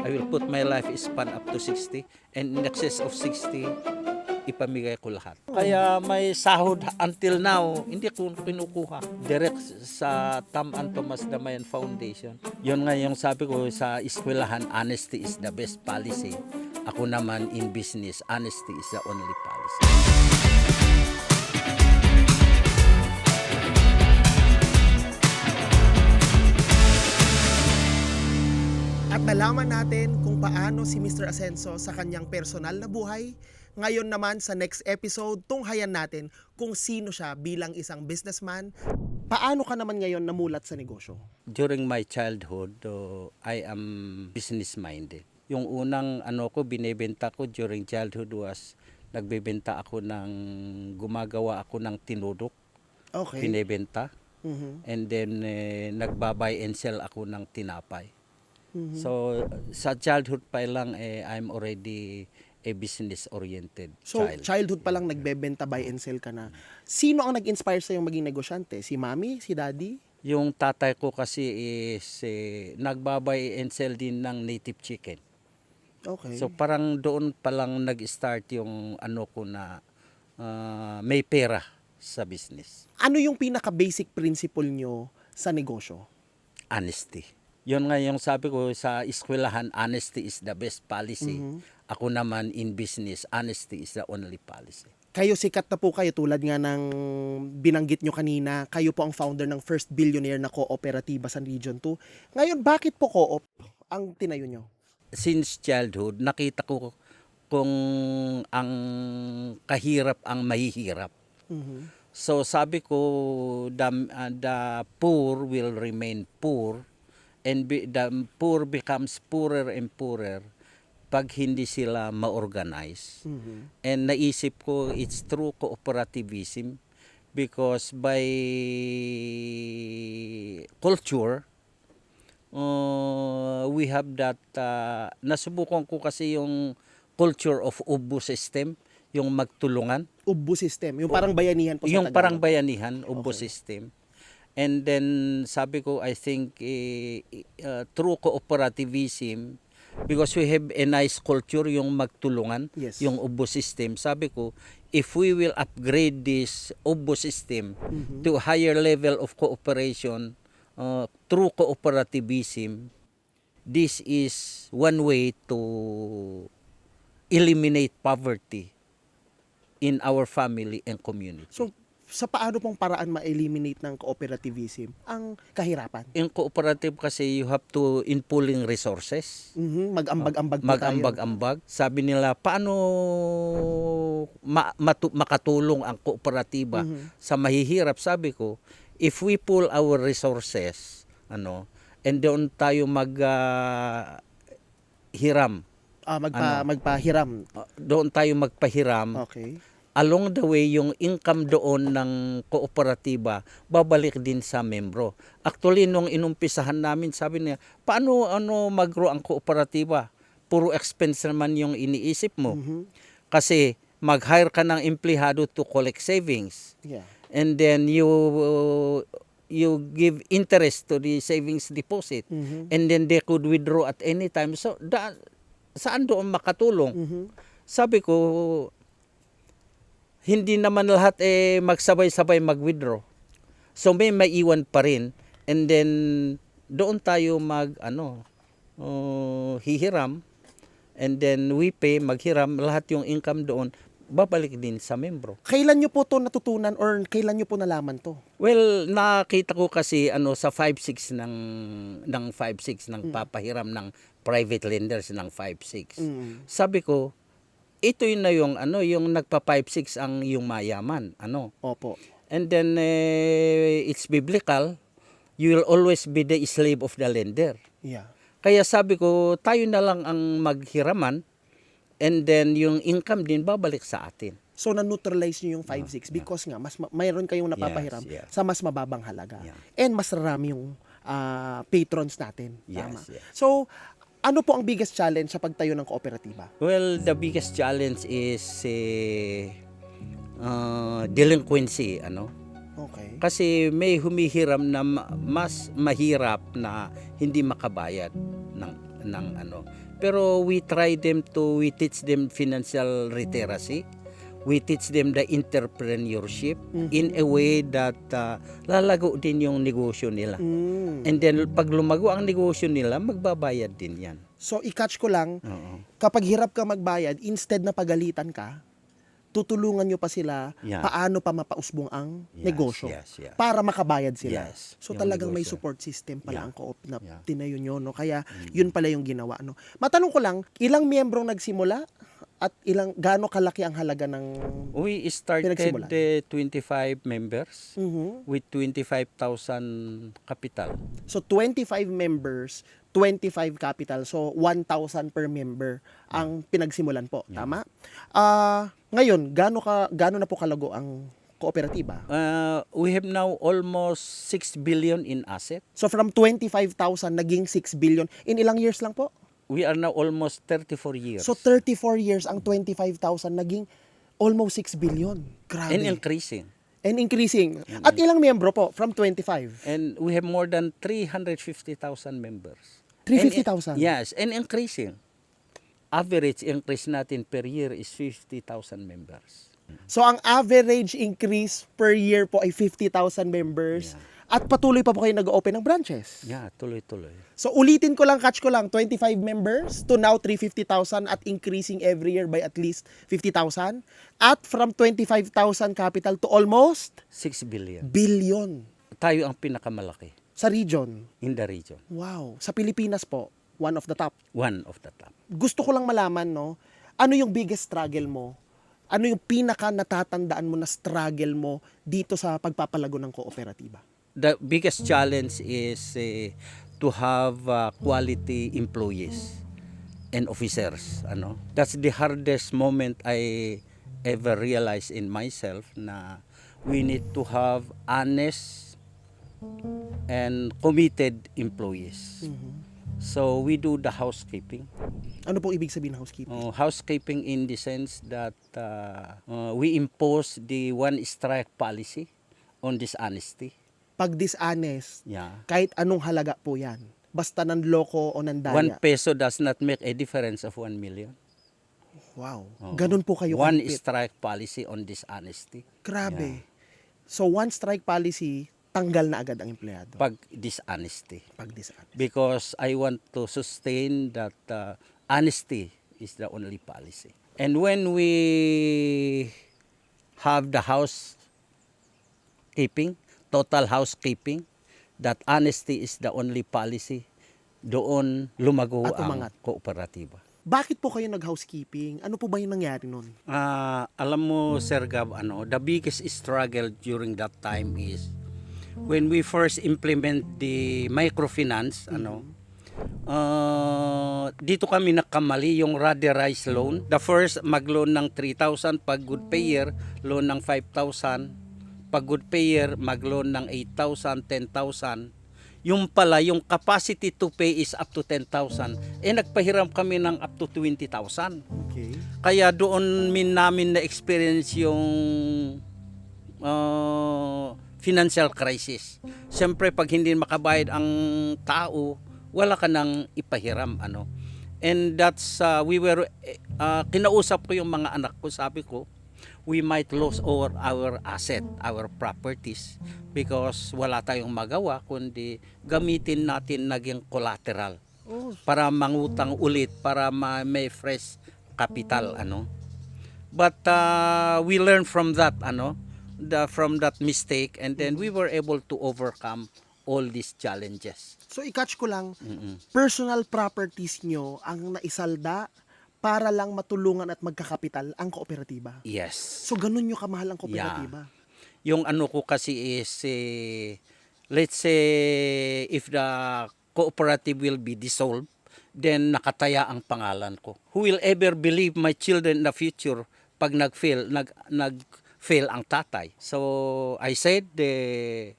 I will put my life span up to 60 and in excess of 60, ipamigay ko lahat. Kaya may sahod until now, hindi ko kinukuha. Direct sa Tam and Tomas Damayan Foundation. Yun nga yung sabi ko sa eskwelahan, honesty is the best policy. Ako naman in business, honesty is the only policy. Nalaman natin kung paano si Mr. Ascenso sa kanyang personal na buhay. Ngayon naman sa next episode, tunghayan natin kung sino siya bilang isang businessman. Paano ka naman ngayon namulat sa negosyo? During my childhood, uh, I am business-minded. Yung unang ano ko, binebenta ko during childhood was nagbebenta ako ng, gumagawa ako ng tinudok, Okay. binebenta. Mhm. And then eh, nagbabay and sell ako ng tinapay. Mhm. So sa childhood pa lang eh, I'm already a business oriented So, child. childhood pa lang nagbebenta buy and sell ka na. Sino ang nag-inspire sa maging negosyante? Si mami? Si daddy? Yung tatay ko kasi is eh, nagbabay and sell din ng native chicken. Okay. So parang doon pa lang nag-start yung ano ko na ah, may pera sa business. ano yung pinaka-basic principle nyo sa negosyo? Honesty. Yun nga yung sabi ko sa eskwelahan, honesty is the best policy. Mhm. Ako naman in business, honesty is the only policy. Kayo sikat na po kayo tulad nga ng binanggit nyo kanina. Kayo po ang founder ng first billionaire na kooperatiba sa Region 2. Ngayon, bakit po co-op ang tinayo nyo? Since childhood, nakita ko kung ang kahirap ang mahihirap. Mhm. So sabi ko, the, uh, the poor will remain poor and be, the poor becomes poorer and poorer pag hindi sila ma-organize. Mhm. And naisip ko, it's true cooperativism because by culture, uh, we have that, uh, nasubukan ko kasi yung culture of ubo system, yung magtulungan. Ubo system. Yung parang bayanihan po sa Yung Tagalog. parang bayanihan, ubo Okay. system. And then sabi ko, I think eh, uh, through cooperativism, because we have a nice culture yung magtulungan, Yes. yung ubo system. Sabi ko, if we will upgrade this ubo system Mhm. to higher level of cooperation uh, through cooperativism, this is one way to eliminate poverty in our family and community. So, sa paano pong paraan ma-eliminate ng cooperativism ang kahirapan? in cooperative kasi you have to in pooling resources. Mhm. Mag-ambag-ambag. Mag-ambag-ambag. Sabi nila, paano ma- matu- makatulong ang kooperatiba Mhm. sa mahihirap? Sabi ko, if we pool our resources, ano, and doon tayo mag ah, hiram, Ah, magpa, magpahiram. ah, doon tayo magpahiram, Okay. Along the way yung income doon ng kooperatiba babalik din sa membro. Actually nung inumpisahan namin sabi niya, paano ano mag-grow ang kooperatiba? Puro expense naman yung iniisip mo. Mhm. Kasi mag-hire ka ng empleyado to collect savings Yeah. and then you you give interest to the savings deposit Mhm. and then they could withdraw at any time. So da, saan doon makatulong? Mhm. sabi ko, hindi naman lahat eh magsabay-sabay mag-withdraw. So may maiwan pa rin and then doon tayo mag ano uh, hihiram and then we pay maghiram lahat yung income doon babalik din sa membro. Kailan nyo po to natutunan or kailan nyo po nalaman to? Well, nakita ko kasi ano sa 56 ng ng 56 ng Mm. papahiram ng private lenders ng 56. Mm. Sabi ko, ito yun na yung ano, yung nagpa 56 ang yung mayaman, ano. Opo. And then eh, it's biblical, you will always be the slave of the lender. Yeah. Kaya sabi ko, tayo na lang ang maghiraman and then yung income din babalik sa atin. So na-neutralize nyo yung 5-6 because nga mas ma- mayroon kayong napapahiram Yes, yes. sa mas mababang halaga. Yeah. And mas rami yung ah, patrons natin. Tama. Yes, yes. So ano po ang biggest challenge sa pagtayo ng kooperatiba? Well, the biggest challenge is eh, uh, delinquency, ano. Okay. Kasi may humihiram na ma- mas mahirap na hindi makabayad ng ng ano. Pero we try them to we teach them financial literacy. We teach them the entrepreneurship in a way that uh, lalago din yung negosyo nila. Mm. And then pag lumago ang negosyo nila, magbabayad din 'yan. So, i-catch ko lang, Oo. kapag hirap ka magbayad, instead na pagalitan ka, tutulungan nyo pa sila Yeah. paano pa mapausbong ang Yes, negosyo yes, yes. para makabayad sila. Yes, So talagang may negosyo. support system pala Yeah. ang co-op na Yeah. Mm. tinayo nyo. No? Kaya yun pala yung ginawa. No? Matanong ko lang, ilang miyembrong nagsimula at ilang gaano kalaki ang halaga ng We started uh, 25 members Mhm. with 25,000 capital. So 25 members, 25 capital. So 1,000 per member ang pinagsimulan po, tama? Ah, ngayon, gaano ka gaano na po kalago ang kooperatiba? Uh, we have now almost 6 billion in asset. So from 25,000 naging 6 billion in ilang years lang po? We are now almost 34 years. So 34 years ang 25,000 naging almost 6 billion. Grabe. and increasing. And increasing. At ilang miyembro po from 25? And we have more than 350,000 members. 350,000? And- yes, and increasing. Average increase natin per year is 50,000 members. So ang average increase per year po ay 50,000 members. At patuloy pa po kayo nag-open ng branches. Yeah, tuloy-tuloy. So ulitin ko lang, catch ko lang, 25 members to now 350,000 at increasing every year by at least 50,000. At from 25,000 capital to almost 6 billion. billion Tayo ang pinakamalaki sa region. in the region. Wow. Sa Pilipinas po, one of the top. One of the top. Gusto ko lang malaman, no, ano yung biggest struggle mo? Ano yung pinaka natatandaan mo na struggle mo dito sa pagpapalago ng kooperatiba? The biggest challenge is eh, to have uh, quality employees and officers. Ano? That's the hardest moment I ever realized in myself na we need to have honest and committed employees. So we do the housekeeping. Ano po ibig sabihin ng housekeeping? Uh, housekeeping in the sense that uh, uh, we impose the one strike policy on dishonesty. Pag dishonest, Yeah. kahit anong halaga po yan. Basta nanloko o nandaya. One peso does not make a difference of one million. Wow. Oo. Ganun po kayo One kahigpit. strike policy on dishonesty. Grabe. So one strike policy, tanggal na agad ang empleyado. Pag dishonesty. Pag dishonest. Because I want to sustain that uh, honesty is the only policy. And when we have the house keeping, total housekeeping, that honesty is the only policy, doon lumago At ang umangat. kooperatiba. Bakit po kayo nag-housekeeping? Ano po ba yung nangyari nun? Ah, alam mo Sir Gab, ano, the biggest struggle during that time is when we first implement the microfinance, ano, ah, dito kami nakamali yung radiarized loan. The first mag-loan ng 3,000 pag good payer, loan ng 5,000. Pag good payer, mag-loan ng 8,000, 10,000. Yung pala, yung capacity to pay is up to 10,000. Eh, nagpahiram kami ng up to 20,000. Okay. Kaya doon min namin na experience yung uh, financial crisis. Siyempre pag hindi makabayad ang tao, wala ka nang ipahiram ano. And that's uh, we were uh, kinausap ko yung mga anak ko, sabi ko, we might lose all our asset, our properties because wala tayong magawa kundi gamitin natin naging collateral para mangutang ulit para ma- may fresh capital ano but uh, we learned from that ano the from that mistake and then we were able to overcome all these challenges so i-catch ko lang, Mm-mm. personal properties nyo ang naisalda para lang matulungan at magkakapital ang kooperatiba. yes. So ganun nyo kamahal ang kooperatiba. yung ano ko kasi is eh, let's say if the cooperative will be dissolved then nakataya ang pangalan ko. Who will ever believe my children in the future pag nag-fail nag nag-fail ang tatay? So i said eh,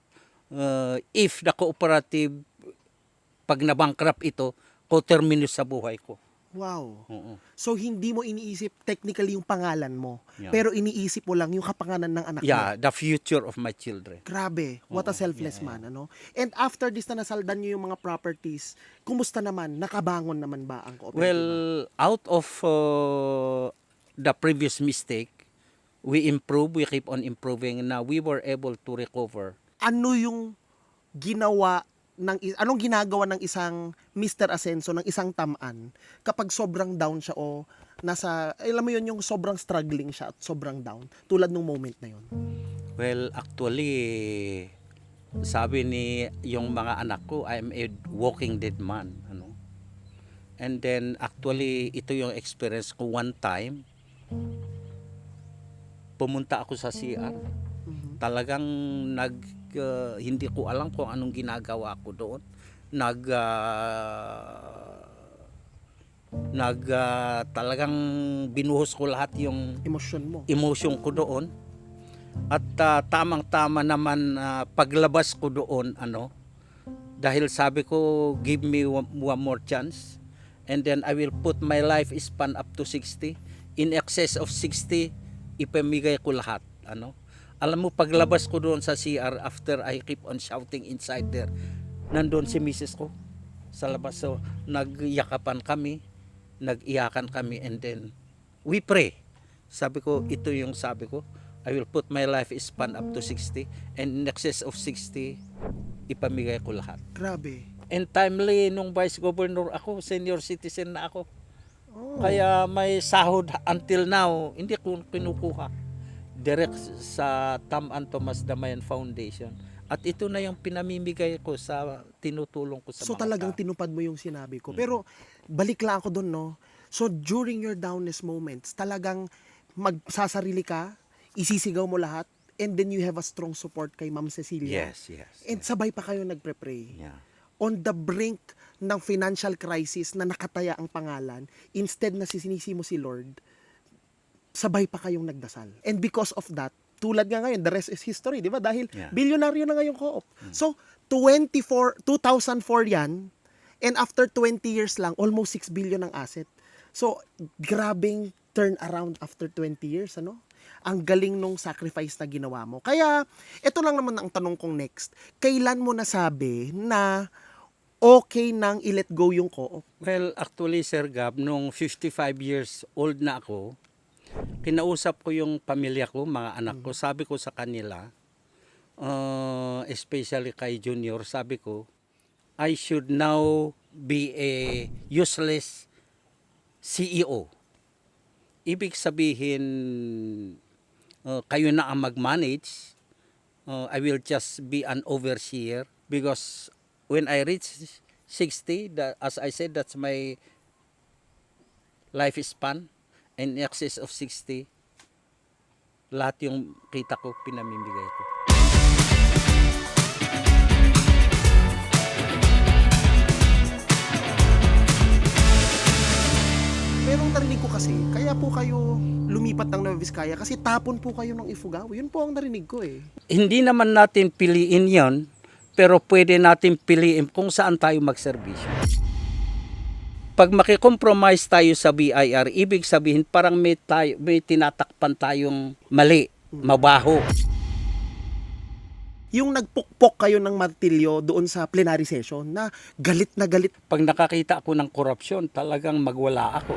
uh, if the cooperative pag nabankrupt ito ko terminus sa buhay ko Wow. Oo. So hindi mo iniisip technically yung pangalan mo, Yeah. pero iniisip mo lang yung kapanganan ng anak mo. Yeah, the future of my children. Grabe, what a Oo, selfless yeah, man, ano? And after this na nasaldan nyo yung mga properties, kumusta naman? Nakabangon naman ba ang kooperatiba? Well, out of uh, the previous mistake, we improve, we keep on improving. Now we were able to recover. ano yung ginawa ng anong ginagawa ng isang Mr. Ascenso ng isang tamaan kapag sobrang down siya o nasa alam mo yun yung sobrang struggling siya at sobrang down tulad nung moment na yun. Well, actually, sabi ni yung mga anak ko, I'm a walking dead man. Ano? And then, actually, ito yung experience ko one time. Pumunta ako sa CR. Talagang nag, uh, hindi ko alam kung anong ginagawa ko doon. Nag, uh, nag, uh, talagang binuhos ko lahat yung Emosyon mo. emotion ko doon. At ah, tamang-tama naman ah, paglabas ko doon ano dahil sabi ko give me one, one more chance and then I will put my life span up to 60 in excess of 60 ipamigay ko lahat ano alam mo paglabas ko doon sa CR after I keep on shouting inside there nandoon si Mrs. ko sa labas so nagyakapan kami nagiyakan kami and then we pray sabi ko, ito yung sabi ko. I will put my life span up to 60 and in excess of 60, ipamigay ko lahat. Grabe. And timely, nung vice governor ako, senior citizen na ako. Oh. Kaya may sahod until now, hindi ko kinukuha. Direct sa Tam and Tomas Damayan Foundation. At ito na yung pinamimigay ko sa tinutulong ko sa So mga talagang tao. tinupad mo yung sinabi ko. Pero balik lang ako doon, no? So during your downest moments, talagang magsasarili ka, isisigaw mo lahat, and then you have a strong support kay Ma'am Cecilia. Yes, yes. And sabay pa kayo nagpre-pray. yeah. On the brink ng financial crisis na nakataya ang pangalan, instead na sisinisi mo si Lord, sabay pa kayong nagdasal. And because of that, tulad nga ngayon, the rest is history, di ba? Dahil Yeah. bilyonaryo na ngayong co-op. So, 24, 2004 yan, and after 20 years lang, almost 6 billion ang asset. So, grabing turn around after 20 years, ano? Ang galing nung sacrifice na ginawa mo. Kaya, ito lang naman ang tanong kong next. Kailan mo nasabi na okay nang i-let go yung co-op? Well, actually, Sir Gab, nung 55 years old na ako, kinausap ko yung pamilya ko, mga anak ko, sabi ko sa kanila, uh, especially kay Junior, sabi ko, I should now be a useless CEO. Ibig sabihin, uh, kayo na ang mag-manage. Uh, I will just be an overseer because when I reach 60, that, as I said, that's my lifespan in excess of 60. Lahat yung kita ko, pinamimigay ko. Pero ang narinig ko kasi, kaya po kayo lumipat ng Nueva Vizcaya kasi tapon po kayo ng Ifugao. Yun po ang narinig ko eh. Hindi naman natin piliin yon pero pwede natin piliin kung saan tayo magserbisyo. Pag makikompromise tayo sa BIR, ibig sabihin parang may, tayo, may tinatakpan tayong mali, mabaho. Yung nagpukpok kayo ng martilyo doon sa plenary session na galit na galit. Pag nakakita ako ng korupsyon, talagang magwala ako.